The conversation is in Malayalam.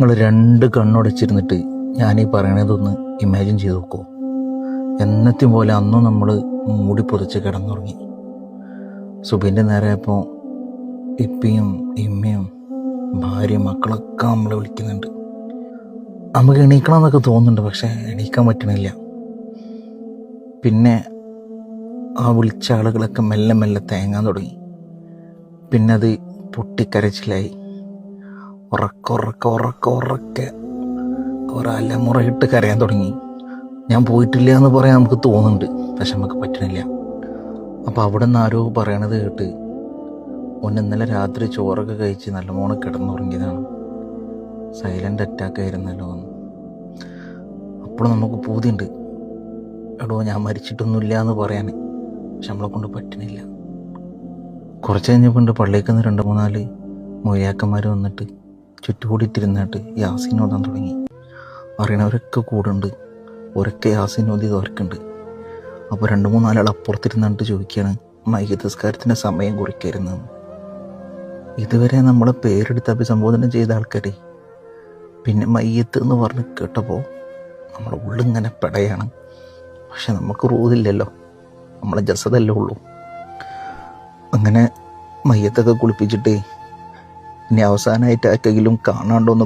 നിങ്ങൾ രണ്ട് കണ്ണുടച്ചിരുന്നിട്ട് ഞാൻ ഈ പറയണതൊന്ന് ഇമാജിൻ ചെയ്ത് നോക്കൂ. എന്നത്തെയും പോലെ അന്നും നമ്മൾ മൂടി പൊതിച്ച് കിടന്നുറങ്ങി. സുബിന്റെ നേരെയപ്പോൾ ഇപ്പിയും ഇമ്മയും ഭാര്യയും മക്കളൊക്കെ നമ്മളെ വിളിക്കുന്നുണ്ട്. നമുക്ക് എണീക്കണം എന്നൊക്കെ തോന്നുന്നുണ്ട് പക്ഷെ എണീക്കാൻ പറ്റണില്ല. പിന്നെ ആ വിളിച്ച ആളുകളൊക്കെ മെല്ലെ മെല്ലെ തേങ്ങാൻ തുടങ്ങി. പിന്നെ അത് പൊട്ടിക്കരച്ചിലായി. ഉറക്ക ഉറക്ക ഉറക്ക ഉറക്കെ. കുറെ അലമുറയിട്ട് കരയാൻ തുടങ്ങി. ഞാൻ പോയിട്ടില്ല എന്ന് പറയാൻ നമുക്ക് തോന്നുന്നുണ്ട്. പക്ഷെ നമുക്ക് പറ്റണില്ല. അപ്പോൾ അവിടെ നിന്ന് ആരോ പറയണത് കേട്ട് ഓൻ ഇന്നലെ രാത്രി ചോറൊക്കെ കഴിച്ച് നല്ലമോണം കിടന്നുറങ്ങിയതാണ്. സൈലന്റ് അറ്റാക്ക് ആയിരുന്നല്ലോ എന്ന് അപ്പോൾ നമുക്ക് പൂതിയുണ്ട്. എടോ ഞാൻ മരിച്ചിട്ടൊന്നുമില്ല എന്ന് പറയാൻ പക്ഷെ നമ്മളെ കൊണ്ട് പറ്റണില്ല. കുറച്ച് കഴിഞ്ഞപ്പോൾ ഉണ്ട് പള്ളിയിൽ നിന്ന് രണ്ട് മൂന്നാൽ മൊയ്യാക്കന്മാർ വന്നിട്ട് ചുറ്റുകൂടിയിട്ടിരുന്നിട്ട് യാസിൻ ഓതാൻ തുടങ്ങി. അറിയണവരൊക്കെ കൂടുണ്ട്. ഒരൊക്കെ യാസിൻ ഓതി തോർക്കുണ്ട് അപ്പോൾ രണ്ട് മൂന്നാലാൾ അപ്പുറത്തിരുന്നിട്ട് ചോദിക്കുകയാണ് മൈകതസ്കാരത്തിന്റെ സമയം കുറിക്കരുന്നെന്ന് ഇതുവരെ നമ്മളെ പേരെടുത്ത് അഭിസംബോധന ചെയ്ത ആൾക്കാരെ പിന്നെ മയ്യത്ത് എന്ന് പറഞ്ഞ് കേട്ടപ്പോൾ നമ്മുടെ ഉള്ളിങ്ങനെ പെടയാണ്. പക്ഷെ നമുക്ക് റൂതില്ലല്ലോ. നമ്മളെ ജസതല്ലേ ഉള്ളൂ. അങ്ങനെ മയ്യത്തൊക്കെ കുളിപ്പിച്ചിട്ട് ഇനി അവസാനമായിട്ട് ആർക്കെങ്കിലും കാണാണ്ടോന്ന്